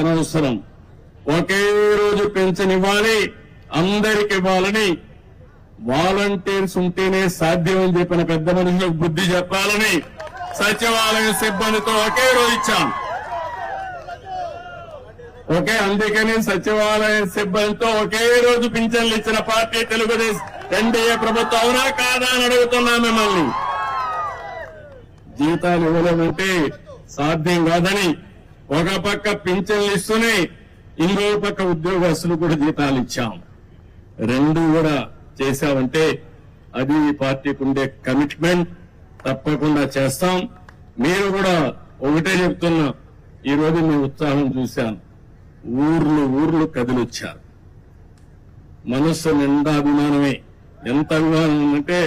అనవసరం ఒకే రోజు పెన్షన్ ఇవ్వాలి అందరికి ఇవ్వాలని వాలంటీర్స్ ఉంటేనే సాధ్యం అని చెప్పిన పెద్ద మనుషులకు బుద్ధి చెప్పాలని సచివాలయ సిబ్బందితో ఒకే రోజు ఇచ్చాం. ఒకే అందుకని సచివాలయ సిబ్బందితో ఒకే రోజు పింఛన్లు ఇచ్చిన పార్టీ తెలుగుదేశం ఎన్డీఏ ప్రభుత్వం అవునా కాదా అని అడుగుతున్నా మిమ్మల్ని. జీతాలు ఇవ్వలేమంటే సాధ్యం కాదని ఒక పక్క పింఛన్లు ఇస్తూనే ఇంకో పక్క ఉద్యోగస్తులు కూడా జీతాలు ఇచ్చాం. రెండు కూడా చేశామంటే అది పార్టీకి ఉండే కమిట్మెంట్ తప్పకుండా చేస్తాం. మీరు కూడా ఒకటే చెప్తున్నా ఈ రోజు మీ ఉత్సాహం చూశాను. ఊర్లు ఊర్లు కదిలొచ్చారు. మనస్సు నిండా అభిమానమే. ఎంత అభిమానం అంటే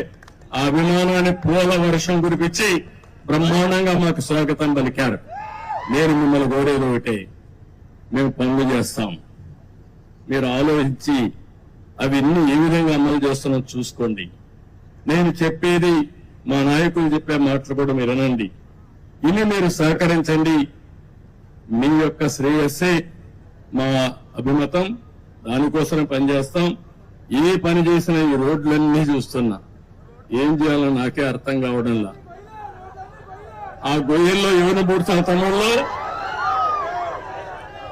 ఆ అభిమానాన్ని పూల వర్షం కురిపించి బ్రహ్మాండంగా మాకు స్వాగతం పలికారు. నేను మిమ్మల్ని కోరేది ఒకటే మేము పనులు చేస్తాం. మీరు ఆలోచించి అవన్నీ ఏ విధంగా అమలు చేస్తున్నాం చూసుకోండి. నేను చెప్పేది మా నాయకులు చెప్పే మాటలు కూడా మీరు వినండి. ఇన్ని మీరు సహకరించండి. మీ యొక్క శ్రేయస్సే మా అభిమతం. దానికోసం పనిచేస్తాం. ఏ పని చేసినా ఈ రోడ్లన్నీ చూస్తున్నా. ఏం చేయాలో నాకే అర్థం కావడంలా. ఆ గొయ్యల్లో ఎవరిని పూడ్చాలి తమ్ముళ్ళు?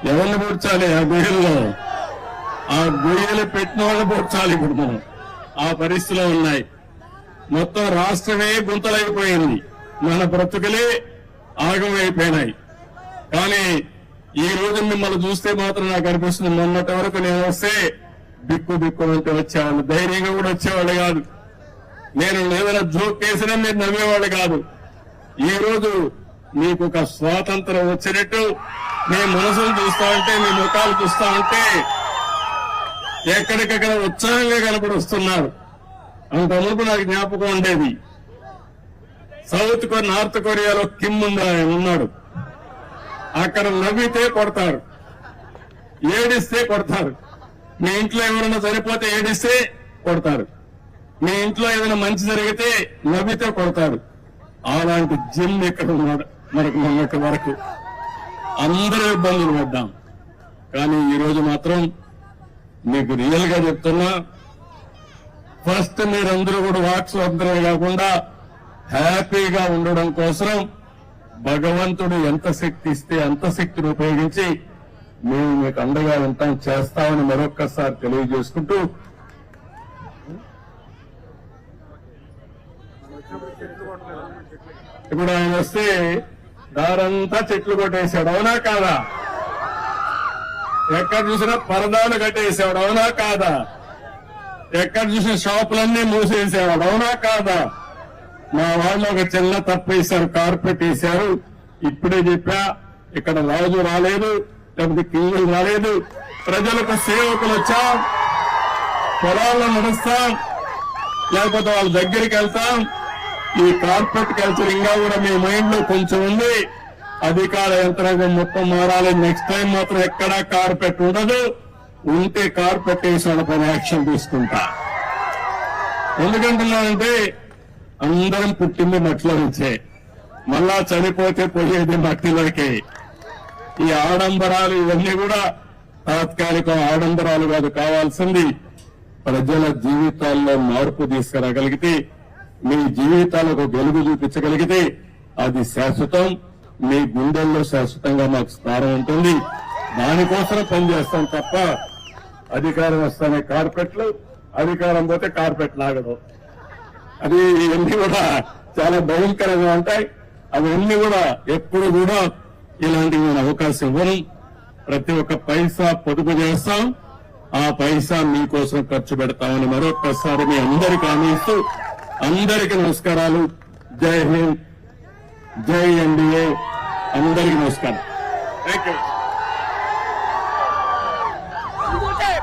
ఎవరిని పూడ్చాలి ఆ గొయ్యల్లో ఆ గొయ్యలు పెట్టిన వాళ్ళు పూడ్చాలి ఇప్పుడు మనం. ఆ పరిస్థితిలో ఉన్నాయి. మొత్తం రాష్ట్రమే గుంతలైపోయింది. మన బ్రతుకులే ఆగమైపోయినాయి. కానీ ఈ రోజు మిమ్మల్ని చూస్తే మాత్రం నాకు అనిపిస్తుంది మొన్నటి వరకు నేను వస్తే బిక్కు బిక్కు అంటే వచ్చేవాళ్ళు. ధైర్యంగా కూడా వచ్చేవాళ్ళు కాదు. నేను ఏదైనా జోక్ వేసినా మీరు నవ్వేవాళ్ళు కాదు. ఈ రోజు మీకు ఒక స్వాతంత్రం వచ్చినట్టు మీ మనసులు చూస్తా ఉంటే మీ ముఖాలు చూస్తా ఉంటే ఎక్కడికక్కడ ఉత్సాహంగా కనపడి వస్తున్నారు అంత మునుపు నాకు జ్ఞాపకం ఉండేది. సౌత్ కొరియా నార్త్ కొరియాలో కిమ్ ఉంది ఉన్నాడు. అక్కడ నవ్వితే కొడతారు. ఏడిస్తే కొడతారు. మీ ఇంట్లో ఎవరన్నా సరిపోతే ఏడిస్తే కొడతారు. మీ ఇంట్లో ఏదైనా మంచి జరిగితే నవ్వితే కొడతారు. అలాంటి జిమ్ ఇక్కడ ఉన్నాడు మనకు మొన్నటి వరకు. అందరూ ఇబ్బందులు పడ్డాం. కానీ ఈ రోజు మాత్రం మీకు రియల్గా చెప్తున్నా ఫస్ట్ మీరందరూ కూడా వాక్స్ కాకుండా హ్యాపీగా ఉండడం కోసం భగవంతుడు ఎంత శక్తి ఇస్తే అంత శక్తిని ఉపయోగించి మేము మీకు అండగా ఉంటాం చేస్తామని మరొక్కసారి తెలియజేసుకుంటూ ఇప్పుడు ఆయన వస్తే దారంతా చెట్లు కొట్టేశాడు అవునా కాదా? ఎక్కడ చూసినా పరదాలు కట్టేసాడు అవునా కాదా? ఎక్కడ చూసిన షాపులన్నీ మూసేసేవాడు అవునా కాదా? మా వాళ్ళు ఒక చిన్న తప్పు వేశారు కార్పెట్ వేశారు. ఇప్పుడే చెప్పా ఇక్కడ రాజు రాలేదు లేకపోతే కింగులు రాలేదు. ప్రజలకు సేవకులు వచ్చా పొలాల్లో నడుస్తాం లేకపోతే వాళ్ళ దగ్గరికి వెళ్తాం. ఈ కార్పొరేట్ కల్చర్ ఇంకా కూడా మీ మైండ్లో కొంచెం ఉంది. అధికార యంత్రాంగం మొత్తం మారాలి. నెక్స్ట్ టైం మాత్రం ఎక్కడా కార్పెట్ ఉండదు. ఉంటే కార్పెట్ వేసి వాళ్ళపైన యాక్షన్ తీసుకుంటా. ఎందుకంటున్నానంటే అందరం పుట్టింది మట్టిలో నుంచే. మళ్ళా చనిపోతే పోయేది మట్టిలోకే. ఈ ఆడంబరాలు ఇవన్నీ కూడా తాత్కాలిక ఆడంబరాలు కాదు కావాల్సింది ప్రజల జీవితాల్లో మార్పు తీసుకురాగలిగితే మీ జీవితాలకు వెలుగు చూపించగలిగితే అది శాశ్వతం. మీ గుండెల్లో శాశ్వతంగా మాకు స్థానం ఉంటుంది. దానికోసం పనిచేస్తాం తప్ప అధికారం వస్తానే కార్పెట్లు అధికారం పోతే కార్పెట్ లాగదు. అది ఇవన్నీ కూడా చాలా భయంకరంగా ఉంటాయి. అవన్నీ కూడా ఎప్పుడు కూడా ఇలాంటివి నేను అవకాశం ఇవ్వను ప్రతి ఒక్క పైసా పొదుపు చేస్తాం. ఆ పైసా మీకోసం ఖర్చు పెడతామని మరొక్కసారి మీ అందరికీ హామీ ఇస్తూ అందరికీ నమస్కారాలు. జై హింద్ జై ఎన్డీఏ అందరికీ నమస్కారం. Thank you Sibulte,